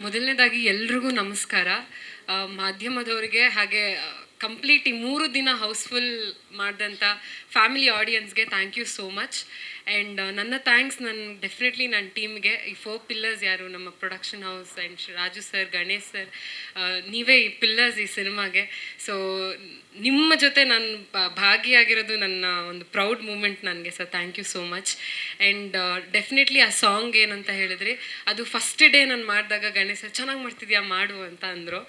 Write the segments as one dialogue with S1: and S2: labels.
S1: ಮೊದಲನೇದಾಗಿ ಎಲ್ರಿಗೂ ನಮಸ್ಕಾರ. ಮಾಧ್ಯಮದವರಿಗೆ ಹಾಗೆ ಕಂಪ್ಲೀಟ್ ಈ ಮೂರು ದಿನ ಹೌಸ್ಫುಲ್ ಮಾಡಿದಂಥ family ಆಡಿಯನ್ಸ್ಗೆ thank you so much. And ನನ್ನ ಥ್ಯಾಂಕ್ಸ್ ನನ್ನ ಡೆಫಿನೆಟ್ಲಿ ನನ್ನ ಟೀಮ್ಗೆ. ಈ ಫೋರ್ ಪಿಲ್ಲರ್ಸ್ ಯಾರು? ನಮ್ಮ production house and Raju sir, Ganesh sir ನೀವೇ ಈ ಪಿಲ್ಲರ್ಸ್ ಈ ಸಿನಿಮಾಗೆ. ಸೊ ನಿಮ್ಮ ಜೊತೆ ನಾನು ಭಾಗಿಯಾಗಿರೋದು ನನ್ನ ಒಂದು ಪ್ರೌಡ್ ಮೂಮೆಂಟ್ ನನಗೆ. Sir thank you so much. And definitely ಆ ಸಾಂಗ್ ಏನಂತ ಹೇಳಿದ್ರಿ? ಅದು ಫಸ್ಟ್ ಡೇ ನಾನು ಮಾಡಿದಾಗ ಗಣೇಶ್ ಸರ್ ಚೆನ್ನಾಗಿ ಮಾಡ್ತಿದ್ಯಾ? ಮಾಡು ಅಂತ ಅಂದರು.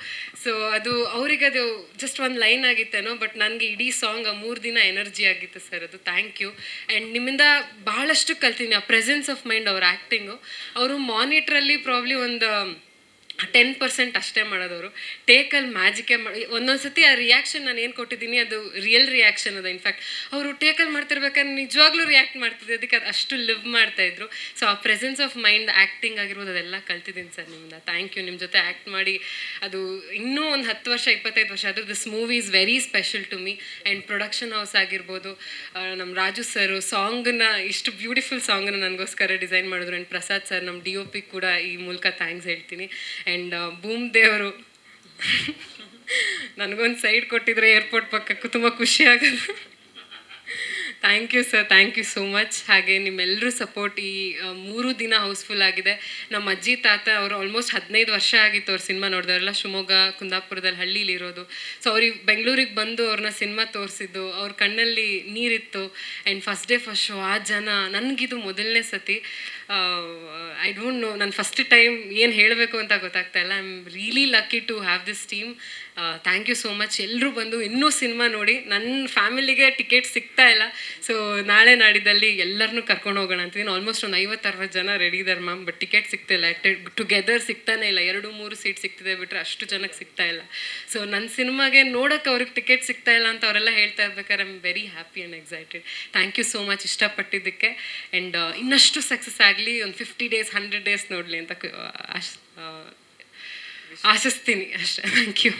S1: ಸೊ ಅದು ಅವರಿಗೆ ಅದು ಜಸ್ಟ್ ಒಂದು ಲೈನ್ ಆಗಿತ್ತೇನೋ ಬಟ್ ನನಗೆ ಇಡೀ ಸಾಂಗ್ ಮೂರು ದಿನ ಎನರ್ಜಿ ಆಗಿತ್ತು ಸರ್ ಅದು. ಥ್ಯಾಂಕ್ ಯು ಆ್ಯಂಡ್ ನಿಮ್ಮಿಂದ ಭಾಳಷ್ಟು ಕಲ್ತೀನಿ ಆ ಪ್ರೆಸೆನ್ಸ್ ಆಫ್ ಮೈಂಡ್ ಅವ್ರ ಆ್ಯಕ್ಟಿಂಗು ಅವರು ಮಾನಿಟ್ರಲ್ಲಿ ಪ್ರಾಬ್ಲಿ ಒಂದು ಟೆನ್ ಪರ್ಸೆಂಟ್ ಅಷ್ಟೇ ಮಾಡೋದವರು. ಟೇಕಲ್ಲಿ ಮ್ಯಾಜಿಕೇ ಮಾಡಿ ಒಂದೊಂದು ಸತಿ ಆ ರಿಯಾಕ್ಷನ್ ನಾನು ಏನು ಕೊಟ್ಟಿದ್ದೀನಿ ಅದು ರಿಯಲ್ ರಿಯಾಕ್ಷನ್ ಅದ. ಇನ್ಫ್ಯಾಕ್ಟ್ ಅವರು ಟೇಕಲ್ಲಿ ಮಾಡ್ತಿರ್ಬೇಕಾದ್ರೆ ನಿಜವಾಗ್ಲೂ ರಿಯಾಕ್ಟ್ ಮಾಡ್ತಿದ್ದೆ ಅದಕ್ಕೆ ಅದು ಅಷ್ಟು ಲಿವ್ ಮಾಡ್ತಾಯಿದ್ರು ಸೊ ಆ ಪ್ರೆಸೆನ್ಸ್ ಆಫ್ ಮೈಂಡ್ ಆ್ಯಕ್ಟಿಂಗ್ ಆಗಿರ್ಬೋದು, ಅದೆಲ್ಲ ಕಲ್ತಿದ್ದೀನಿ ಸರ್ ನಿಮ್ಮಿಂದ. ಥ್ಯಾಂಕ್ ಯು ನಿಮ್ಮ ಜೊತೆ ಆ್ಯಕ್ಟ್ ಮಾಡಿ ಅದು ಇನ್ನೂ ಒಂದು ಹತ್ತು ವರ್ಷ, ಇಪ್ಪತ್ತೈದು ವರ್ಷ ಆದರೂ this movie is very special to me and production house ಆಗಿರ್ಬೋದು ನಮ್ಮ ರಾಜು ಸರ್ ಸಾಂಗನ್ನ ಇಷ್ಟು ಬ್ಯೂಟಿಫುಲ್ ಸಾಂಗನ್ನ ನನಗೋಸ್ಕರ ಡಿಸೈನ್ ಮಾಡಿದ್ರು. ಆ್ಯಂಡ್ ಪ್ರಸಾದ್ ಸರ್ ನಮ್ಮ ಡಿ ಒ ಪಿ ಕೂಡ ಈ ಮೂಲಕ ಥ್ಯಾಂಕ್ಸ್ ಹೇಳ್ತೀನಿ. ಆ್ಯಂಡ್ ಭೂಮ್ ದೇವರು. ನನಗೊಂದು ಸೈಡ್ ಕೊಟ್ಟಿದ್ರೆ ಏರ್ಪೋರ್ಟ್ ಪಕ್ಕಕ್ಕೂ ತುಂಬ ಖುಷಿ ಆಗೋದು thank you sir thank you so much ಹಾಗೆ ನಿಮ್ಮೆಲ್ಲರೂ ಸಪೋರ್ಟ್ ಈ ಮೂರು ದಿನ ಹೌಸ್ಫುಲ್ ಆಗಿದೆ. ನಮ್ಮ ಅಜ್ಜಿ, ತಾತ ಅವರು ಆಲ್ಮೋಸ್ಟ್ ಹದಿನೈದು ವರ್ಷ ಆಗಿತ್ತು ಅವ್ರ ಸಿನಿಮಾ ನೋಡಿದವರೆಲ್ಲ. ಶಿವಮೊಗ್ಗ, ಕುಂದಾಪುರದಲ್ಲಿ ಹಳ್ಳೀಲಿ ಇರೋದು. ಸೊ ಅವ್ರಿಗೆ ಬೆಂಗಳೂರಿಗೆ ಬಂದು ಅವ್ರನ್ನ ಸಿನಿಮಾ ತೋರಿಸಿದ್ದು. ಅವ್ರ ಕಣ್ಣಲ್ಲಿ ನೀರಿತ್ತು. And first day first show ಆ ಜನ, ನನಗಿದು ಮೊದಲನೇ ಸತಿ. ಐ ಡೋಂಟ್ ನೋ ನಾನು ಫಸ್ಟ್ ಟೈಮ್ ಏನು ಹೇಳಬೇಕು ಅಂತ ಗೊತ್ತಾಗ್ತಾ ಇಲ್ಲ. I am really lucky to have this team thank you so much ಎಲ್ಲರೂ ಬಂದು ಇನ್ನೂ ಸಿನಿಮಾ ನೋಡಿ. ನನ್ನ ಫ್ಯಾಮಿಲಿಗೆ ಟಿಕೆಟ್ ಸಿಗ್ತಾ ಇಲ್ಲ. ಸೊ ನಾಳೆ ನಾಡಿದ್ದಲ್ಲಿ ಎಲ್ಲರನ್ನೂ ಕರ್ಕೊಂಡು ಹೋಗೋಣ ಅಂತಿದ್ದೀನಿ ಆಲ್ಮೋಸ್ಟ್ ಒಂದು ಐವತ್ತು ಅರವತ್ತು ಜನ ರೆಡಿ ಇದ್ದಾರೆ ಮ್ಯಾಮ್ ಬಟ್ ಟಿಕೆಟ್ ಸಿಗ್ತಿಲ್ಲ ಟುಗೆದರ್ ಸಿಗ್ತಾನೆ ಇಲ್ಲ. ಎರಡು, ಮೂರು ಸೀಟ್ ಸಿಗ್ತಿದೆ ಬಿಟ್ಟರೆ ಅಷ್ಟು ಜನಕ್ಕೆ ಸಿಗ್ತಾ ಇಲ್ಲ. ಸೊ ನನ್ನ ಸಿನಿಮಾಗೆ ನೋಡೋಕೆ ಅವ್ರಿಗೆ ಟಿಕೆಟ್ ಸಿಗ್ತಾ ಇಲ್ಲ ಅಂತ ಅವರೆಲ್ಲ ಹೇಳ್ತಾ ಇರ್ಬೇಕಾದ್ರೆ I am very happy and excited thank you so much ಇಷ್ಟಪಟ್ಟಿದ್ದಕ್ಕೆ and ಇನ್ನಷ್ಟು ಸಕ್ಸಸ್ ಆಗಲಿ ಒಂದು ಫಿಫ್ಟಿ ಡೇಸ್ ಹಂಡ್ರೆಡ್ ಡೇಸ್ ನೋಡಲಿ ಅಂತ ಆಶಿಸ್ತೀನಿ. ಅಷ್ಟೇ. Thank you